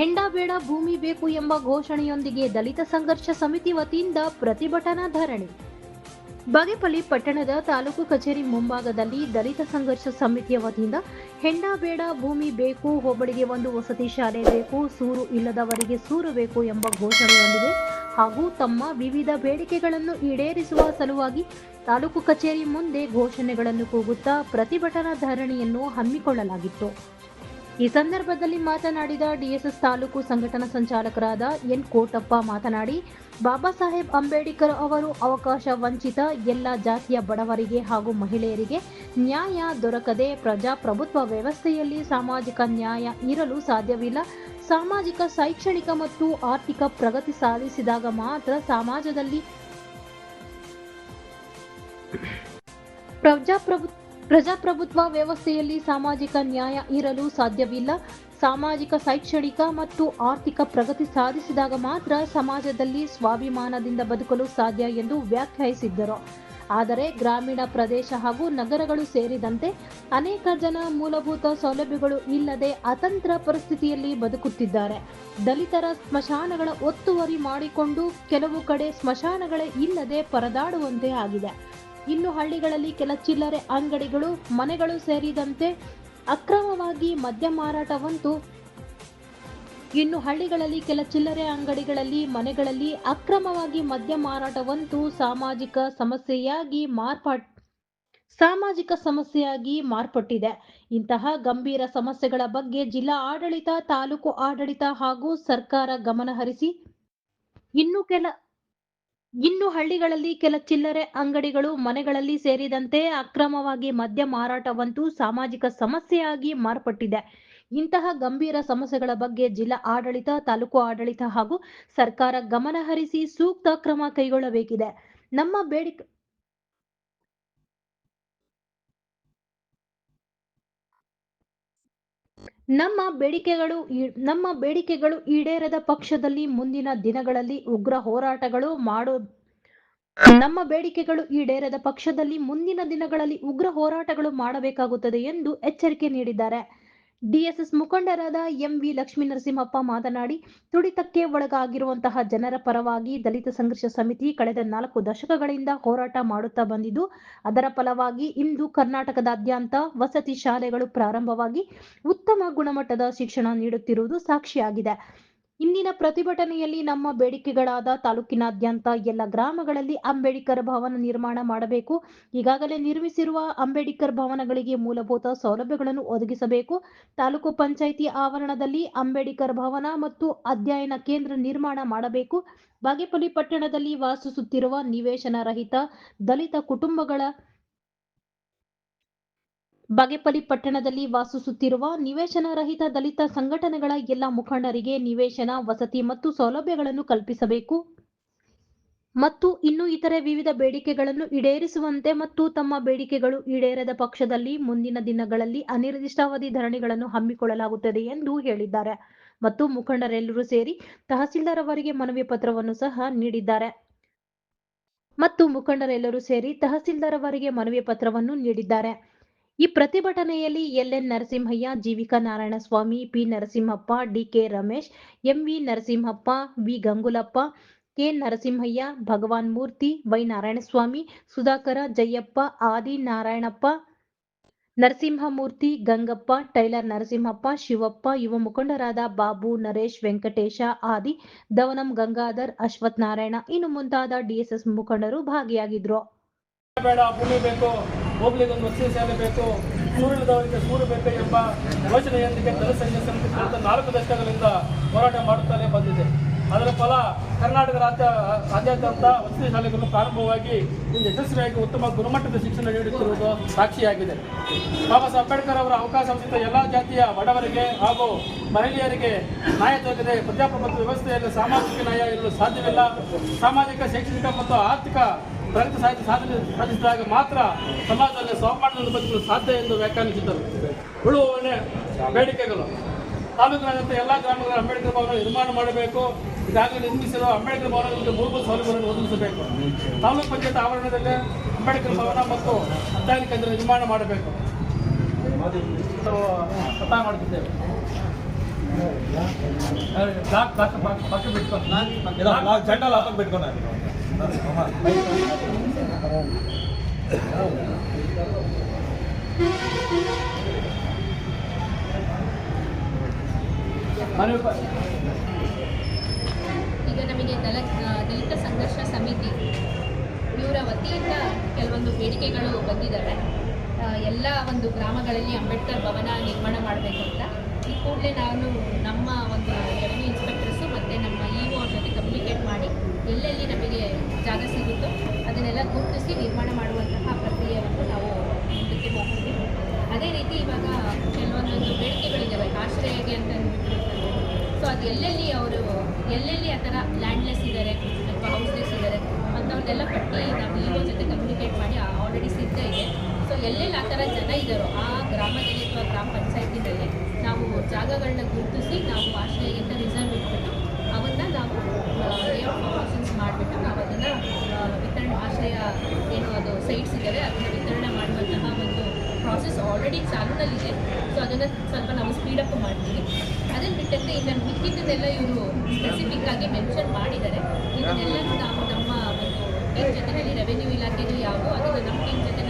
ಹೆಂಡ ಬೇಡ ಭೂಮಿ ಬೇಕು ಎಂಬ ಘೋಷಣೆಯೊಂದಿಗೆ ದಲಿತ ಸಂಘರ್ಷ ಸಮಿತಿ ವತಿಯಿಂದ ಪ್ರತಿಭಟನಾ ಧರಣಿ. ಬಾಗೇಪಲ್ಲಿ ಪಟ್ಟಣದ ತಾಲೂಕು ಕಚೇರಿ ಮುಂಭಾಗದಲ್ಲಿ ದಲಿತ ಸಂಘರ್ಷ ಸಮಿತಿಯ ವತಿಯಿಂದ ಹೆಂಡ ಬೇಡ ಭೂಮಿ ಬೇಕು, ಹೋಬಳಿಗೆ ಒಂದು ವಸತಿ ಶಾಲೆ ಬೇಕು, ಸೂರು ಇಲ್ಲದವರಿಗೆ ಸೂರು ಬೇಕು ಎಂಬ ಘೋಷಣೆಯೊಂದಿಗೆ ಹಾಗೂ ತಮ್ಮ ವಿವಿಧ ಬೇಡಿಕೆಗಳನ್ನು ಈಡೇರಿಸುವ ಸಲುವಾಗಿ ತಾಲೂಕು ಕಚೇರಿ ಮುಂದೆ ಘೋಷಣೆಗಳನ್ನು ಕೂಗುತ್ತಾ ಪ್ರತಿಭಟನಾ ಧರಣಿಯನ್ನು ಹಮ್ಮಿಕೊಳ್ಳಲಾಗಿತ್ತು. ಈ ಸಂದರ್ಭದಲ್ಲಿ ಮಾತನಾಡಿದ ಡಿಎಸ್ಎಸ್ ತಾಲೂಕು ಸಂಘಟನಾ ಸಂಚಾಲಕರಾದ ಎನ್ ಕೋಟಪ್ಪ ಮಾತನಾಡಿ, ಬಾಬಾ ಸಾಹೇಬ್ ಅಂಬೇಡ್ಕರ್ ಅವರು ಅವಕಾಶ ವಂಚಿತ, ಎಲ್ಲ ಜಾತಿಯ ಬಡವರಿಗೆ ಹಾಗೂ ಮಹಿಳೆಯರಿಗೆ ನ್ಯಾಯ ದೊರಕದೆ ಪ್ರಜಾಪ್ರಭುತ್ವ ವ್ಯವಸ್ಥೆಯಲ್ಲಿ ಸಾಮಾಜಿಕ ನ್ಯಾಯ ಇರಲು ಸಾಧ್ಯವಿಲ್ಲ. ಸಾಮಾಜಿಕ, ಶೈಕ್ಷಣಿಕ ಮತ್ತು ಆರ್ಥಿಕ ಪ್ರಗತಿ ಸಾಧಿಸಿದಾಗ ಮಾತ್ರ ಸಮಾಜದಲ್ಲಿ ಪ್ರಜಾಪ್ರಭು ಪ್ರಜಾಪ್ರಭುತ್ವ ವ್ಯವಸ್ಥೆಯಲ್ಲಿ ಸಾಮಾಜಿಕ ನ್ಯಾಯ ಇರಲು ಸಾಧ್ಯವಿಲ್ಲ. ಸಾಮಾಜಿಕ, ಶೈಕ್ಷಣಿಕ ಮತ್ತು ಆರ್ಥಿಕ ಪ್ರಗತಿ ಸಾಧಿಸಿದಾಗ ಮಾತ್ರ ಸಮಾಜದಲ್ಲಿ ಸ್ವಾಭಿಮಾನದಿಂದ ಬದುಕಲು ಸಾಧ್ಯ ಎಂದು ವ್ಯಾಖ್ಯಾನಿಸಿದ್ದರು. ಆದರೆ ಗ್ರಾಮೀಣ ಪ್ರದೇಶ ಹಾಗೂ ನಗರಗಳು ಸೇರಿದಂತೆ ಅನೇಕ ಜನ ಮೂಲಭೂತ ಸೌಲಭ್ಯಗಳು ಇಲ್ಲದೆ ಅತಂತ್ರ ಪರಿಸ್ಥಿತಿಯಲ್ಲಿ ಬದುಕುತ್ತಿದ್ದಾರೆ. ದಲಿತರ ಸ್ಮಶಾನಗಳ ಒತ್ತುವರಿ ಮಾಡಿಕೊಂಡು ಕೆಲವು ಕಡೆ ಸ್ಮಶಾನಗಳೇ ಇಲ್ಲದೆ ಪರದಾಡುವಂತೆ ಆಗಿದೆ. ಇನ್ನು ಹಳ್ಳಿಗಳಲ್ಲಿ ಕೆಲ ಚಿಲ್ಲರೆ ಅಂಗಡಿಗಳು, ಮನೆಗಳು ಸೇರಿದಂತೆ ಅಕ್ರಮವಾಗಿ ಮದ್ಯ ಮಾರಾಟವಂತೂ ಇನ್ನು ಹಳ್ಳಿಗಳಲ್ಲಿ ಕೆಲ ಚಿಲ್ಲರೆ ಅಂಗಡಿಗಳಲ್ಲಿ, ಮನೆಗಳಲ್ಲಿ ಅಕ್ರಮವಾಗಿ ಮದ್ಯ ಮಾರಾಟವಂತೂ ಸಾಮಾಜಿಕ ಸಮಸ್ಯೆಯಾಗಿ ಮಾರ್ಪಾಟ್, ಸಾಮಾಜಿಕ ಸಮಸ್ಯೆಯಾಗಿ ಮಾರ್ಪಟ್ಟಿದೆ. ಇಂತಹ ಗಂಭೀರ ಸಮಸ್ಯೆಗಳ ಬಗ್ಗೆ ಜಿಲ್ಲಾ ಆಡಳಿತ, ತಾಲೂಕು ಆಡಳಿತ ಹಾಗೂ ಸರ್ಕಾರ ಗಮನಹರಿಸಿ ಇನ್ನು ಕೆಲ ಇನ್ನು ಹಳ್ಳಿಗಳಲ್ಲಿ ಕೆಲ ಚಿಲ್ಲರೆ ಅಂಗಡಿಗಳು ಮನೆಗಳಲ್ಲಿ ಸೇರಿದಂತೆ ಅಕ್ರಮವಾಗಿ ಮದ್ಯ ಮಾರಾಟವಂತೂ ಸಾಮಾಜಿಕ ಸಮಸ್ಯೆಯಾಗಿ ಮಾರ್ಪಟ್ಟಿದೆ. ಇಂತಹ ಗಂಭೀರ ಸಮಸ್ಯೆಗಳ ಬಗ್ಗೆ ಜಿಲ್ಲಾ ಆಡಳಿತ, ತಾಲೂಕು ಆಡಳಿತ ಹಾಗೂ ಸರ್ಕಾರ ಗಮನಹರಿಸಿ ಸೂಕ್ತ ಕ್ರಮ ಕೈಗೊಳ್ಳಬೇಕಿದೆ. ನಮ್ಮ ಬೇಡಿಕೆ ನಮ್ಮ ಬೇಡಿಕೆಗಳು ನಮ್ಮ ಬೇಡಿಕೆಗಳು ಈಡೇರದ ಪಕ್ಷದಲ್ಲಿ ಮುಂದಿನ ದಿನಗಳಲ್ಲಿ ಉಗ್ರ ಹೋರಾಟಗಳು ಮಾಡೋ, ನಮ್ಮ ಬೇಡಿಕೆಗಳು ಈಡೇರದ ಪಕ್ಷದಲ್ಲಿ ಮುಂದಿನ ದಿನಗಳಲ್ಲಿ ಉಗ್ರ ಹೋರಾಟಗಳು ಮಾಡಬೇಕಾಗುತ್ತದೆ ಎಂದು ಎಚ್ಚರಿಕೆ ನೀಡಿದ್ದಾರೆ. ಡಿಎಸ್ಎಸ್ ಮುಖಂಡರಾದ ಎಂವಿ ಲಕ್ಷ್ಮೀ ನರಸಿಂಹಪ್ಪ ಮಾತನಾಡಿ, ತುಡಿತಕ್ಕೆ ಒಳಗಾಗಿರುವಂತಹ ಜನರ ಪರವಾಗಿ ದಲಿತ ಸಂಘರ್ಷ ಸಮಿತಿ ಕಳೆದ ನಾಲ್ಕು ದಶಕಗಳಿಂದ ಹೋರಾಟ ಮಾಡುತ್ತಾ ಬಂದಿದ್ದು, ಅದರ ಫಲವಾಗಿ ಇಂದು ಕರ್ನಾಟಕದಾದ್ಯಂತ ವಸತಿ ಶಾಲೆಗಳು ಪ್ರಾರಂಭವಾಗಿ ಉತ್ತಮ ಗುಣಮಟ್ಟದ ಶಿಕ್ಷಣ ನೀಡುತ್ತಿರುವುದು ಸಾಕ್ಷಿಯಾಗಿದೆ. ಇಂದಿನ ಪ್ರತಿಭಟನೆಯಲ್ಲಿ ನಮ್ಮ ಬೇಡಿಕೆಗಳಾದ ತಾಲೂಕಿನಾದ್ಯಂತ ಎಲ್ಲ ಗ್ರಾಮಗಳಲ್ಲಿ ಅಂಬೇಡ್ಕರ್ ಭವನ ನಿರ್ಮಾಣ ಮಾಡಬೇಕು. ಈಗಾಗಲೇ ನಿರ್ಮಿಸಿರುವ ಅಂಬೇಡ್ಕರ್ ಭವನಗಳಿಗೆ ಮೂಲಭೂತ ಸೌಲಭ್ಯಗಳನ್ನು ಒದಗಿಸಬೇಕು. ತಾಲೂಕು ಪಂಚಾಯಿತಿ ಆವರಣದಲ್ಲಿ ಅಂಬೇಡ್ಕರ್ ಭವನ ಮತ್ತು ಅಧ್ಯಯನ ಕೇಂದ್ರ ನಿರ್ಮಾಣ ಮಾಡಬೇಕು. ಬಾಗೇಪಲ್ಲಿ ಪಟ್ಟಣದಲ್ಲಿ ವಾಸಿಸುತ್ತಿರುವ ನಿವೇಶನ ರಹಿತ ದಲಿತ ಕುಟುಂಬಗಳ ಬಾಗೇಪಲ್ಲಿ ಪಟ್ಟಣದಲ್ಲಿ ವಾಸಿಸುತ್ತಿರುವ ನಿವೇಶನ ರಹಿತ ದಲಿತ ಸಂಘಟನೆಗಳ ಎಲ್ಲ ಮುಖಂಡರಿಗೆ ನಿವೇಶನ, ವಸತಿ ಮತ್ತು ಸೌಲಭ್ಯಗಳನ್ನು ಕಲ್ಪಿಸಬೇಕು. ಮತ್ತು ಇನ್ನು ಇತರೆ ವಿವಿಧ ಬೇಡಿಕೆಗಳನ್ನು ಈಡೇರಿಸುವಂತೆ ಮತ್ತು ತಮ್ಮ ಬೇಡಿಕೆಗಳು ಈಡೇರದ ಪಕ್ಷದಲ್ಲಿ ಮುಂದಿನ ದಿನಗಳಲ್ಲಿ ಅನಿರ್ದಿಷ್ಟಾವಧಿ ಧರಣಿಗಳನ್ನು ಹಮ್ಮಿಕೊಳ್ಳಲಾಗುತ್ತದೆ ಎಂದು ಹೇಳಿದ್ದಾರೆ. ಮತ್ತು ಮುಖಂಡರೆಲ್ಲರೂ ಸೇರಿ ತಹಸೀಲ್ದಾರ್ ಅವರಿಗೆ ಮನವಿ ಪತ್ರವನ್ನು ಸಹ ನೀಡಿದ್ದಾರೆ. ಮತ್ತು ಮುಖಂಡರೆಲ್ಲರೂ ಸೇರಿ ತಹಸೀಲ್ದಾರ್ ಅವರಿಗೆ ಮನವಿ ಪತ್ರವನ್ನು ನೀಡಿದ್ದಾರೆ. ಈ ಪ್ರತಿಭಟನೆಯಲ್ಲಿ L N Narasimhaiah, Jeevika Narayanaswamy, P Narasimhappa, D K Ramesh, M V Narasimhappa, V Gangulappa, K Narasimhaiah, Bhagwan Murthy, Y Narayanaswamy, Sudhakara, Jayappa, Adi Narayanappa, Narasimhamurthy, Gangappa, tailor Narasimhappa, Shivappa, ಯುವ ಮುಖಂಡರಾದ ಬಾಬು ನರೇಶ್, ವೆಂಕಟೇಶ ಆದಿ ದವನಂ ಗಂಗಾಧರ್, ಅಶ್ವಥ್ ನಾರಾಯಣ, ಇನ್ನು ಮುಂತಾದ ಡಿಎಸ್ಎಸ್ ಮುಖಂಡರು ಭಾಗಿಯಾಗಿದ್ರು. ಒಂದು ವಸತಿ ಶಾಲೆ ಬೇಕು ಸೂರ್ಯದವರಿಗೆ ಸೂರು ಬೇಕು ಎಂಬ ಯೋಚನೆಯೊಂದಿಗೆ ಜನಸಂಖ್ಯೆ ಸಮಿತಿ ನಾಲ್ಕು ದಶಕಗಳಿಂದ ಹೋರಾಟ ಮಾಡುತ್ತಲೇ ಬಂದಿದೆ. ಅದರ ಫಲ ಕರ್ನಾಟಕ ರಾಜ್ಯ ರಾಜ್ಯಾದ್ಯಂತ ವಸತಿ ಶಾಲೆಗಳು ಪ್ರಾರಂಭವಾಗಿ ಯಶಸ್ವಿಯಾಗಿ ಉತ್ತಮ ಗುಣಮಟ್ಟದ ಶಿಕ್ಷಣ ನೀಡುತ್ತಿರುವುದು ಸಾಕ್ಷಿಯಾಗಿದೆ. ಬಾಬಾ ಸಾಹೇಬ್ ಅಂಬೇಡ್ಕರ್ ಅವರ ಅವಕಾಶ ವಂಚಿತ ಎಲ್ಲ ಜಾತಿಯ ಬಡವರಿಗೆ ಹಾಗೂ ಮಹಿಳೆಯರಿಗೆ ನ್ಯಾಯ ದೊರಕದೆ ಪ್ರಜಾಪ್ರಭುತ್ವ ವ್ಯವಸ್ಥೆಯಲ್ಲಿ ಸಾಮಾಜಿಕ ನ್ಯಾಯ ಇರಲು ಸಾಧ್ಯವಿಲ್ಲ. ಸಾಮಾಜಿಕ, ಶೈಕ್ಷಣಿಕ ಮತ್ತು ಆರ್ಥಿಕ ಪ್ರಗತಿ ಸಾಹಿತ್ಯ ಸಾಧನೆ ಸಾಧಿಸಿದಾಗ ಮಾತ್ರ ಸಮಾಜದಲ್ಲಿ ಸ್ವಾಭಿಮಾನದಿಂದ ಬದುಕಲು ಸಾಧ್ಯ ಎಂದು ವ್ಯಾಖ್ಯಾನಿಸಿದ್ದರು. ಉಳುವವನೇ ಬೇಡಿಕೆಗಳು. ತಾಲೂಕಿನಾದ್ಯಂತ ಎಲ್ಲ ಗ್ರಾಮಗಳ ಅಂಬೇಡ್ಕರ್ ಭವನ ನಿರ್ಮಾಣ ಮಾಡಬೇಕು. ಈಗಾಗಲೇ ನಿರ್ಮಿಸಲು ಅಂಬೇಡ್ಕರ್ ಭವನದಲ್ಲಿ ಮೂಲಭೂತ ಸೌಲಭ್ಯಗಳನ್ನು ಒದಗಿಸಬೇಕು. ತಾಲೂಕು ಪಂಚಾಯತ್ ಆವರಣದಲ್ಲಿ ಅಂಬೇಡ್ಕರ್ ಭವನ ಮತ್ತು ಅಧ್ಯಯನ ಕೇಂದ್ರ ನಿರ್ಮಾಣ ಮಾಡಬೇಕು. ಒತ್ತಾಯ ಮಾಡುತ್ತಿದ್ದೇವೆ ಬಿಟ್ಕೊಂಡು. ದಲ ದಲಿತ ಸಂಘರ್ಷ ಸಮಿತಿ ಇವರ ವತಿಯಿಂದ ಕೆಲವೊಂದು ಬೇಡಿಕೆಗಳು ಬಂದಿದ್ದಾವೆ. ಎಲ್ಲ ಒಂದು ಗ್ರಾಮಗಳಲ್ಲಿ ಅಂಬೇಡ್ಕರ್ ಭವನ ನಿರ್ಮಾಣ ಮಾಡಬೇಕು ಅಂತ. ಈ ಕೂಡಲೇ ನಾನು ನಮ್ಮ ಒಂದು ರೆವೆನ್ಯೂ ಇನ್ಸ್ಪೆಕ್ಟರ್ಸು ಮತ್ತು ನಮ್ಮ ಇ ಅವ್ರ ಜೊತೆ ಕಮ್ಯುನಿಕೇಟ್ ಮಾಡಿ ಎಲ್ಲೆಲ್ಲಿ ನಮಗೆ ಜಾಗ ಸಿಗುತ್ತೋ ಅದನ್ನೆಲ್ಲ ಗುರುತಿಸಿ ನಿರ್ಮಾಣ ಮಾಡುವಂತಹ ಪ್ರಕ್ರಿಯೆಯನ್ನು ನಾವು ಮುಂದಕ್ಕೆ ಹೋಗ್ತೀವಿ. ಅದೇ ರೀತಿ ಇವಾಗ ಕೆಲವೊಂದೊಂದು ಬೇಡಿಕೆಗಳಿದ್ದಾವೆ, ಆಶ್ರಯಗೆ ಅಂತ ಸೊ ಅದು ಎಲ್ಲೆಲ್ಲಿ ಅವರು ಎಲ್ಲೆಲ್ಲಿ ಆ ಥರ ಲ್ಯಾಂಡ್ಲೆಸ್ ಇದ್ದಾರೆ ಅಥವಾ ಹೌಸ್ಲೆಸ್ ಇದ್ದಾರೆ ಅಂಥವ್ರದ್ದೆಲ್ಲ ಪಟ್ಟಿ ನಾವು ಇರೋ ಜೊತೆ ಕಮ್ಯುನಿಕೇಟ್ ಮಾಡಿ ಆಲ್ರೆಡಿ ಸಿದ್ಧ ಇದೆ. ಸೊ ಎಲ್ಲೆಲ್ಲಿ ಆ ಥರ ಜನ ಇದ್ದಾರೋ ಆ ಗ್ರಾಮದಲ್ಲಿ ಅಥವಾ ಗ್ರಾಮ ಪಂಚಾಯತಿನಲ್ಲಿ ನಾವು ಜಾಗಗಳನ್ನ ಗುರುತಿಸಿ, ನಾವು ಆಶ್ರಯಕ್ಕೆ ರಿಸರ್ವ್ ಇಟ್ಬಿಟ್ಟು, ಅವನ್ನ ನಾವು ಫಾರ್ಮೇಷನ್ಸ್ ಮಾಡಿಬಿಟ್ಟು ನಾವು ಅದನ್ನು ವಿತರಣೆ, ಆಶ್ರಯ ಏನು ಅದು ಸೈಟ್ಸ್ ಇದ್ದಾವೆ ಅದನ್ನು ವಿತರಣೆ ಮಾಡುವಂತಹ ಒಂದು ಪ್ರಾಸೆಸ್ ಆಲ್ರೆಡಿ ಚಾಲೂನಲ್ಲಿದೆ. ಸೊ ಅದನ್ನು ಸ್ವಲ್ಪ ನಾವು ಸ್ಪೀಡಪ್ ಮಾಡ್ತೀವಿ. ಅದನ್ನು ಬಿಟ್ಟಂತೆ ಇದನ್ನು ಮಿಕ್ಕಿದ್ದನ್ನೆಲ್ಲ ಇವರು ಸ್ಪೆಸಿಫಿಕ್ ಆಗಿ ಮೆನ್ಷನ್ ಮಾಡಿದ್ದಾರೆ. ಇದನ್ನೆಲ್ಲನೂ ನಾವು ನಮ್ಮ ಒಂದು ಟೀಮ್ ಜೊತೆಯಲ್ಲಿ ರೆವೆನ್ಯೂ ಇಲಾಖೆಯಲ್ಲಿ ಯಾವುದು ಅದನ್ನು ನಮ್ಮ ಟೀಮ್ ಜೊತೆ